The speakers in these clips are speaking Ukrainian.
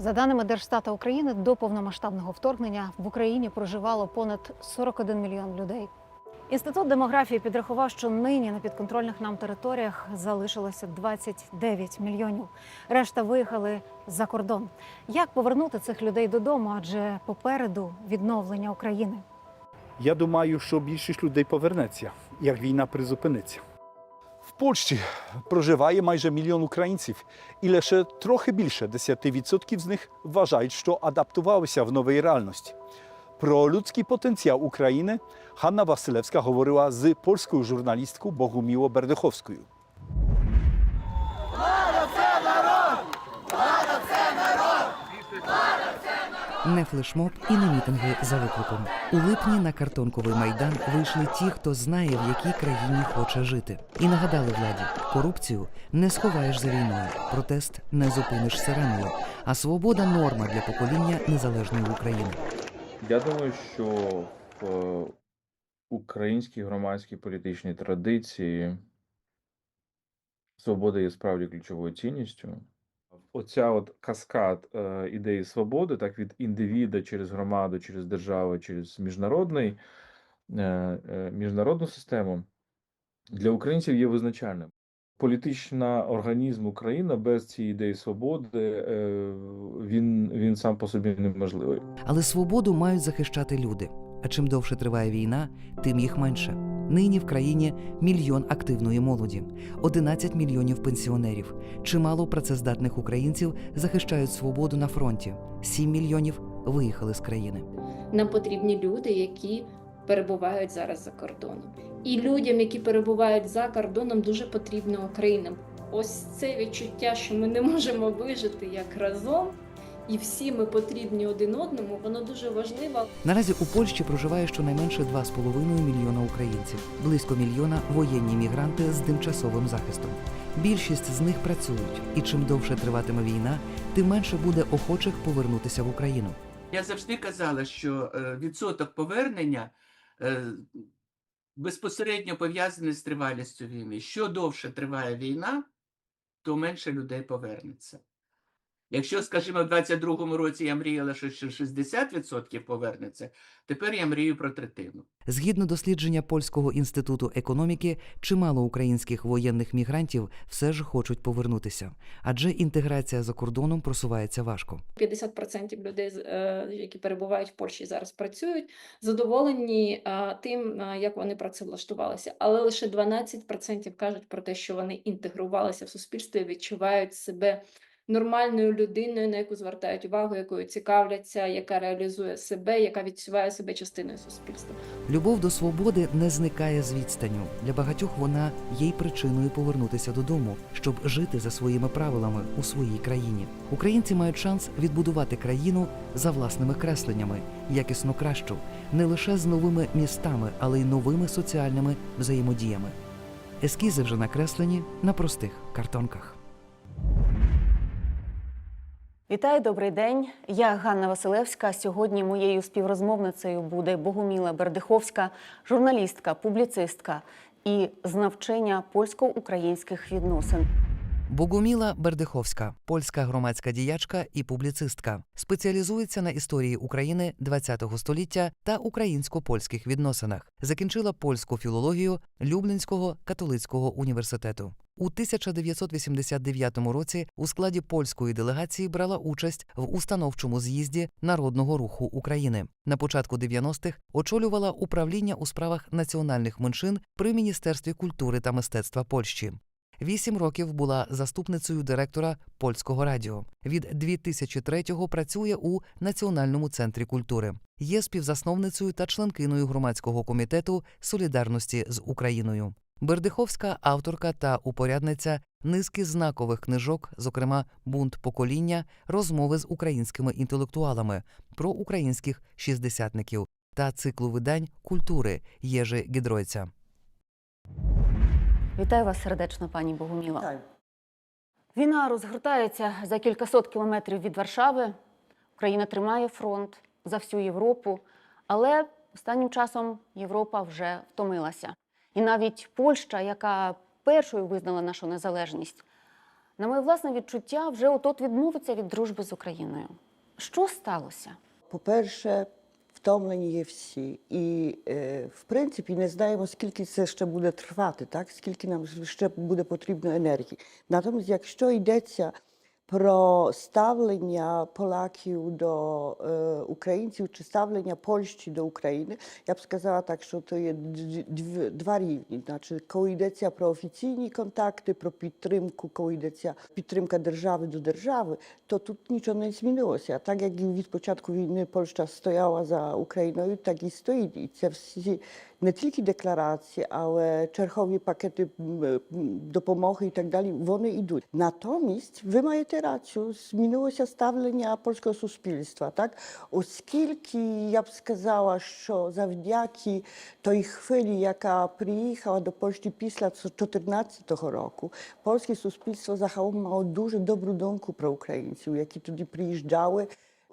За даними Держстата України, до повномасштабного вторгнення в Україні проживало понад 41 мільйон людей. Інститут демографії підрахував, що нині на підконтрольних нам територіях залишилося 29 мільйонів. Решта виїхали за кордон. Як повернути цих людей додому? Адже попереду відновлення України. Я думаю, що більшість людей повернеться, як війна призупиниться. В Польщі проживає майже мільйон українців, і лише трохи більше 10% з них вважають, що адаптувалися в новій реальності. Про людський потенціал України Ганна Василевська говорила з польською журналісткою Богуміло Бердиховською. Не флешмоб і не мітинги за викликом. У липні на картонковий майдан вийшли ті, хто знає, в якій країні хоче жити, і нагадали владі: корупцію не сховаєш за війною, протест не зупиниш сиреною, а свобода норма для покоління незалежної України. Я думаю, що в е, українській громадській політичній традиції свобода є справді ключовою цінністю. Оця от каскад е, ідеї свободи, так від індивіда через громаду, через державу, через міжнародний, е, е, міжнародну систему для українців є визначальним. Політична організм України без цієї ідеї свободи е, він, він сам по собі неможливий. Але свободу мають захищати люди. А чим довше триває війна, тим їх менше. Нині в країні мільйон активної молоді, 11 мільйонів пенсіонерів. Чимало працездатних українців захищають свободу на фронті. 7 мільйонів виїхали з країни. Нам потрібні люди, які перебувають зараз за кордоном. І людям, які перебувають за кордоном, дуже потрібна Україна. Ось це відчуття, що ми не можемо вижити як разом, і всі ми потрібні один одному, воно дуже важливо. Наразі у Польщі проживає щонайменше 2,5 мільйона українців, близько мільйона воєнні мігранти з тимчасовим захистом. Більшість з них працюють, і чим довше триватиме війна, тим менше буде охочих повернутися в Україну. Я завжди казала, що е, відсоток повернення е, безпосередньо пов'язаний з тривалістю війни. Що довше триває війна, то менше людей повернеться. Якщо, скажімо, в 22-му році я мріяла, що ще 60% повернеться, тепер я мрію про третину. Згідно дослідження польського інституту економіки, чимало українських воєнних мігрантів все ж хочуть повернутися, адже інтеграція за кордоном просувається важко. 50% людей, е, які перебувають в Польщі зараз працюють, задоволені е, тим, е, як вони працевлаштувалися. Але лише 12% кажуть про те, що вони інтегрувалися в суспільство і відчувають себе нормальною людиною, на яку звертають увагу, якою цікавляться, яка реалізує себе, яка відчуває себе частиною суспільства. Любов до свободи не зникає з відстанню. Для багатьох вона є й причиною повернутися додому, щоб жити за своїми правилами у своїй країні. Українці мають шанс відбудувати країну за власними кресленнями, якісно кращу, не лише з новими містами, але й новими соціальними взаємодіями. Ескізи вже накреслені на простих картонках. Вітаю, добрий день. Я Ганна Василевська. Сьогодні моєю співрозмовницею буде Богоміла Бердиховська, журналістка, публіцистка і знавчиня польсько-українських відносин. Богоміла Бердиховська, польська громадська діячка і публіцистка, спеціалізується на історії України ХХ століття та українсько-польських відносинах. Закінчила польську філологію Люблінського католицького університету. У 1989 році у складі польської делегації брала участь в установчому з'їзді Народного руху України. На початку 90-х очолювала управління у справах національних меншин при Міністерстві культури та мистецтва Польщі. Вісім років була заступницею директора польського радіо. Від 2003-го працює у Національному центрі культури. Є співзасновницею та членкиною громадського комітету солідарності з Україною. Бердиховська авторка та упорядниця низки знакових книжок, зокрема Бунт покоління, розмови з українськими інтелектуалами про українських шістдесятників та циклу видань культури Єжи Гідройця. Вітаю вас сердечно, пані Богоміла. Війна розгортається за кількасот кілометрів від Варшави. Україна тримає фронт за всю Європу, але останнім часом Європа вже втомилася. І навіть Польща, яка першою визнала нашу незалежність, на моє власне відчуття, вже от відмовиться від дружби з Україною. Що сталося? По-перше, втомлені є всі. І, е, в принципі, не знаємо, скільки це ще буде тривати, так? скільки нам ще буде потрібно енергії. Натомість, якщо йдеться про ставлення поляків до е, українців чи ставлення Польщі до України, я б сказала так, що то є два рівні. Значить, коли йдеться про офіційні контакти, про підтримку, коли йдеться підтримка держави до держави, то тут нічого не змінилося. Так як і від початку війни Польща стояла за Україною, так і стоїть. І це всі не тільки декларації, але чергові пакети допомоги і так далі, вони йдуть. Натомість ви маєте рацію, змінилося ставлення польського суспільства, так? Оскільки я б сказала, що завдяки той хвилі, яка приїхала до Польщі після 2014 року, польське суспільство загалом мало дуже добру думку про українців, які тоді приїжджали.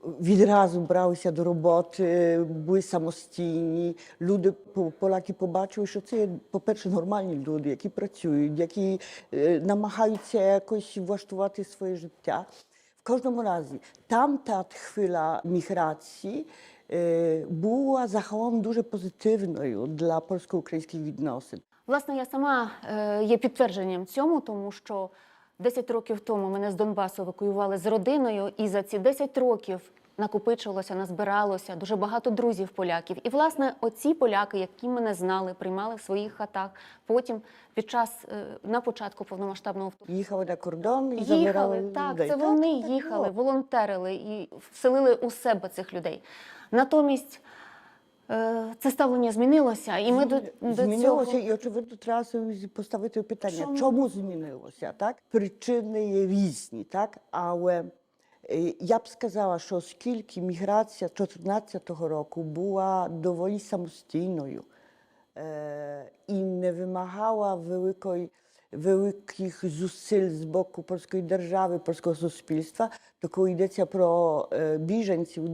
Відразу бралися до роботи, були самостійні. Люди, по- поляки побачили, що це, по-перше, нормальні люди, які працюють, які е, намагаються якось влаштувати своє життя. В кожному разі, там та хвиля міграції е, була загалом дуже позитивною для польсько-українських відносин. Власне, я сама е, є підтвердженням цьому, тому що 10 років тому мене з Донбасу евакуювали з родиною, і за ці 10 років накопичилося, назбиралося дуже багато друзів поляків. І, власне, оці поляки, які мене знали, приймали в своїх хатах. Потім, під час е, на початку повномасштабного вторгнення. Їхали на кордон і забирали Їхали, так, людей. це вони так їхали, було. волонтерили і вселили у себе цих людей. Натомість це ставлення змінилося, і ми до, до змінилося, цього і очевидно треба собі поставити питання, Чому? чому, змінилося? Так? Причини є різні, так? але е, я б сказала, що оскільки міграція 2014 року була доволі самостійною е, і не вимагала великої. Великих зусиль з боку польської держави, польського суспільства, то коли йдеться про е, біженців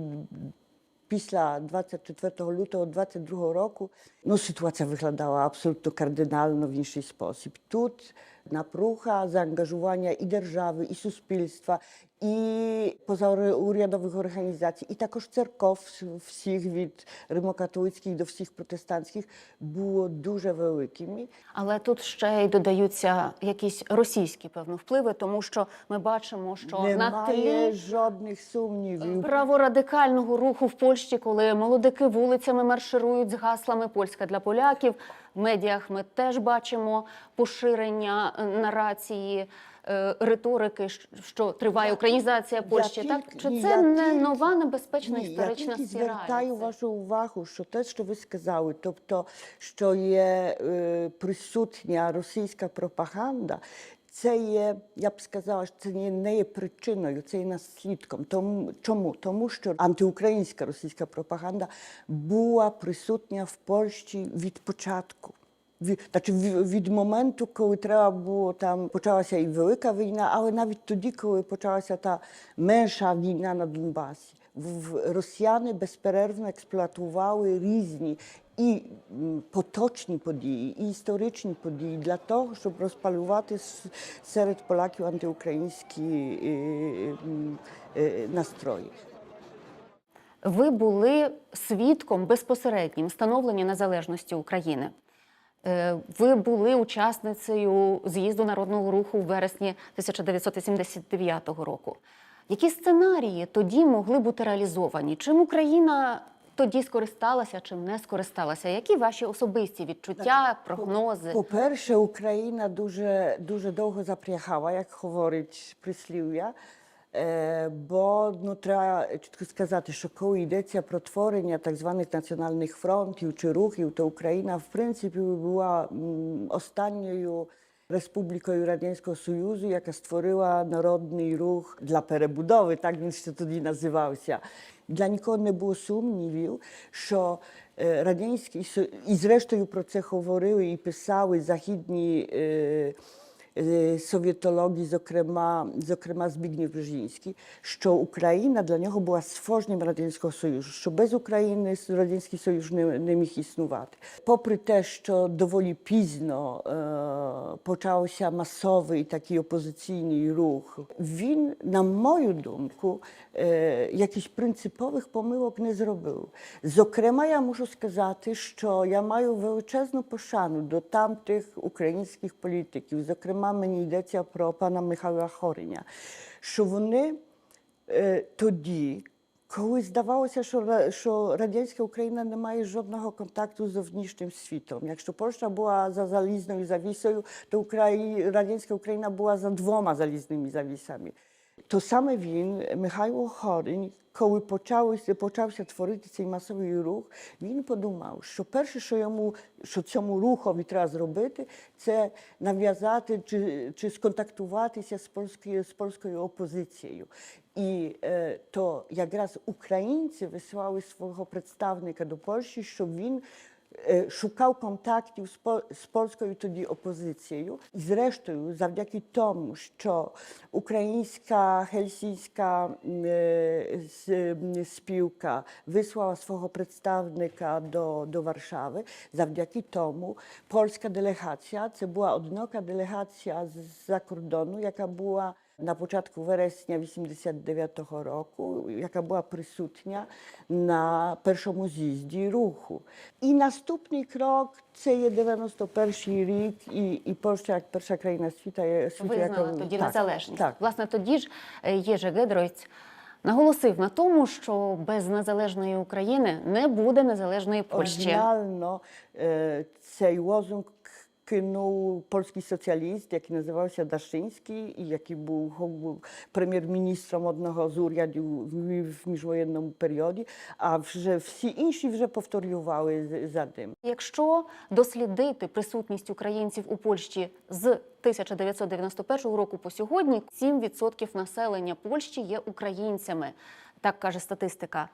після 24 лютого 22 року, ну, ситуація виглядала абсолютно кардинально в інший спосіб. Тут напруга заангажування і держави, і суспільства, і позаурядових організацій, і також церков всіх від римокатолицьких до всіх протестантських було дуже великими. Але тут ще й додаються якісь російські певно впливи, тому що ми бачимо, що на тлі жодних сумнівів. праворадикального руху в Польщі, коли молодики вулицями марширують з гаслами Польська для поляків. В медіах ми теж бачимо поширення е, нарації. е, Риторики, що триває українізація українізація я Польщі, так чи ні, це я не тільки- нова небезпечна Ні, історична я тільки звертаю вашу увагу, що те, що ви сказали, тобто, що є е, присутня російська пропаганда, це є, я б сказала, що це не, є причиною, це є наслідком. Тому, чому? Тому що антиукраїнська російська пропаганда була присутня в Польщі від початку. Від, від моменту, коли треба було там почалася і велика війна, але навіть тоді, коли почалася та менша війна на Донбасі, росіяни безперервно експлуатували різні і поточні події, і історичні події для того, щоб розпалювати серед поляків антиукраїнські е, е, е, настрої. Ви були свідком безпосереднім становлення незалежності України. Ви були учасницею з'їзду народного руху в вересні 1979 року. Які сценарії тоді могли бути реалізовані? Чим Україна тоді скористалася, чим не скористалася? Які ваші особисті відчуття, прогнози? По-перше, Україна дуже, дуже довго запрягала, як говорить прислів'я. Е, Бо ну, треба чітко сказати, що коли йдеться про творення так званих національних фронтів чи рухів, то Україна, в принципі, була останньою республікою Радянського Союзу, яка створила народний рух для перебудови, так він ще тоді називався. Для нікого не було сумнівів, що е, Радянський Союз, і зрештою про це говорили і писали західні. Е, совєтології, зокрема, зокрема Збігнєв Брzezinський, що Україна для нього була створенням Радянського Союзу, що без України Радянський Союз не, не міг існувати. Попри те, що доволі пізно е, почався масовий такий опозиційний рух, він, на мою думку, е, якихось принципових помилок не зробив. Зокрема, я можу сказати, що я маю величезну пошану до тамтих українських політиків. Зокрема, мені йдеться про пана Михайла Хориня, що вони е, тоді, коли здавалося, що, що радянська Україна не має жодного контакту з зовнішнім світом. Якщо Польща була за залізною завісою, то Украї... радянська Україна була за двома залізними завісами. То саме він, Михайло Хорень, коли почався, почався творити цей масовий рух, він подумав, що перше, що йому, що цьому рухові треба зробити, це нав'язати чи, чи сконтактуватися з польською, з польською опозицією. І е, то якраз українці висилали свого представника до Польщі, щоб він е, шукав контактів з, по- з польською тоді опозицією. І зрештою, завдяки тому, що українська гельсінська м, е, с- м, спілка вислала свого представника до, до Warszawy, завдяки тому польська делегація, це була однока делегація з-за кордону, яка була на початку вересня 89-го року, яка була присутня на першому з'їзді руху. І наступний крок це є 91-й рік, і, і Польща як перша країна світу, є- світу Визнала яка тоді так, незалежність. Так. Власне, тоді ж е, Єжи Гедройць наголосив на тому, що без незалежної України не буде незалежної Польщі. Оригінально е, цей лозунг кинув польський соціаліст, який називався Дашинський, і який був, прем'єр-міністром одного з урядів в, міжвоєнному періоді, а вже всі інші вже повторювали за ним. Якщо дослідити присутність українців у Польщі з 1991 року по сьогодні, 7% населення Польщі є українцями, так каже статистика.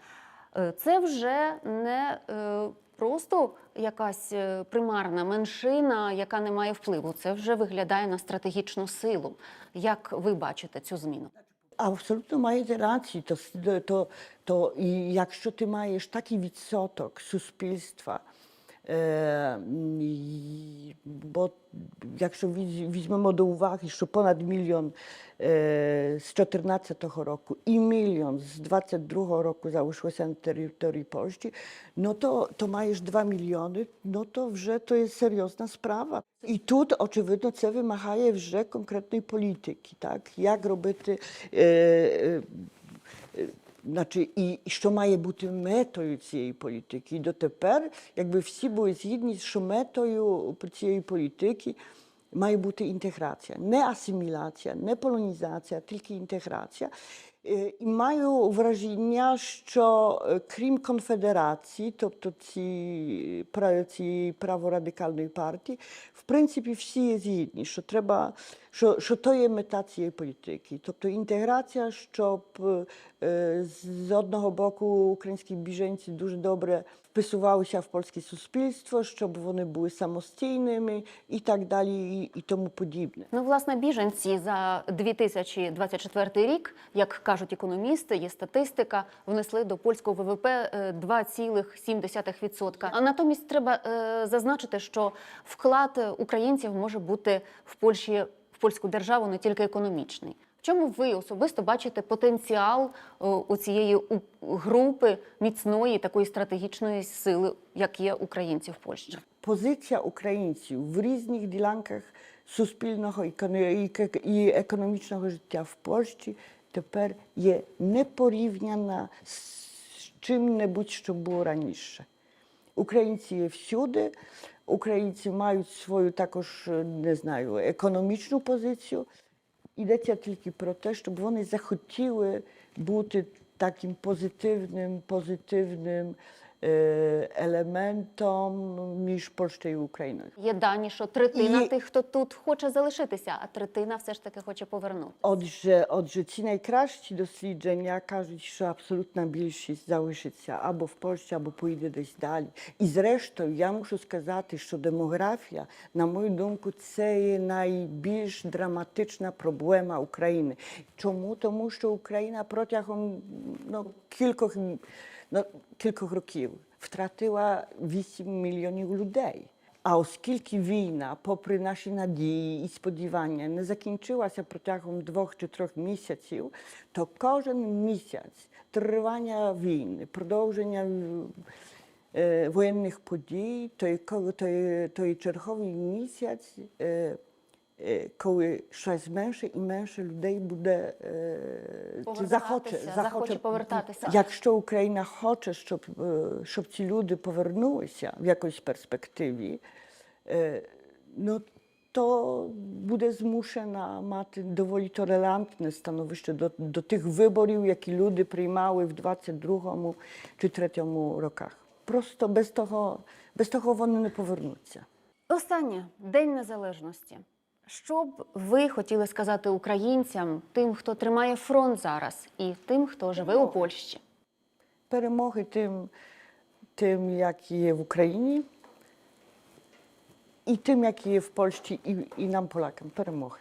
Е, Це вже не е, просто якась е, примарна меншина, яка не має впливу. Це вже виглядає на стратегічну силу. Як ви бачите цю зміну? Абсолютно маєте рацію. То, то, то і якщо ти маєш такий відсоток суспільства, е, і- бо якщо візь- візьмемо до уваги, що понад мільйон е, з 14 року і мільйон з 22 року залишилося на території Польщі, no to, to маєш 2 мільйони, no to вже то є серйозна справа. І тут, очевидно, це вимагає вже конкретної політики, так? Як робити. Е, е, е, Значить, і що має бути метою цієї політики? І дотепер, якби всі були згідні, що метою цієї політики має бути інтеграція, не асиміляція, не полонізація, тільки інтеграція. Е, І маю враження, що е, крім конфедерації, тобто ці, цієї праворадикальної партії, в принципі, всі є згідні, що треба, що, що то є мета цієї політики. Тобто інтеграція, щоб е, з одного боку українські біженці дуже добре вписувалися в польське суспільство, щоб вони були самостійними і так далі, і, і тому подібне. Ну, власне, біженці за 2024 рік, як кажуть економісти, є статистика, внесли до польського ВВП е, 2,7%. А натомість треба е, зазначити, що вклад українців може бути в Польщі в польську державу не тільки економічний. В чому ви особисто бачите потенціал е, у цієї групи міцної такої стратегічної сили, як є українці в Польщі? Позиція українців в різних ділянках суспільного і коно- і ке- і тепер є непорівняна з чим-небудь, що було раніше. Українці є всюди, українці мають свою також, е, не знаю, економічну позицію. Йдеться тільки про те, щоб вони захотіли бути таким позитивним, позитивним елементом між Польщею і Україною. Є дані, що третина Є- тих, хто тут хоче залишитися, а третина все ж таки хоче повернути. Отже, отже, ці найкращі дослідження кажуть, що абсолютна більшість залишиться або в Польщі, або поїде десь далі. І зрештою, я мушу сказати, що демографія, на мою думку, це є найбільш драматична проблема України. Чому? Тому що Україна протягом ну, кількох, ну, кількох років втратила 8 мільйонів людей. А оскільки війна, попри наші надії і сподівання, не закінчилася протягом двох чи трьох місяців, то кожен місяць тривання війни, продовження е, воєнних подій, той, ко- той, черговий місяць, е, коли щось менше і менше людей буде е, чи захоче, захоче повертатися. Якщо Україна хоче, щоб, е, щоб ці люди повернулися в якоїсь перспективі, е, ну, то буде змушена мати доволі толерантне становище до, до тих виборів, які люди приймали в 22-му чи 3-му роках. Просто без того, без того вони не повернуться. Останнє День Незалежності. Що б ви хотіли сказати українцям, тим, хто тримає фронт зараз, і тим, хто живе у Польщі? перемоги тим, тим, як є в Україні, і тим, як є в Польщі, і, і нам, полякам, перемоги.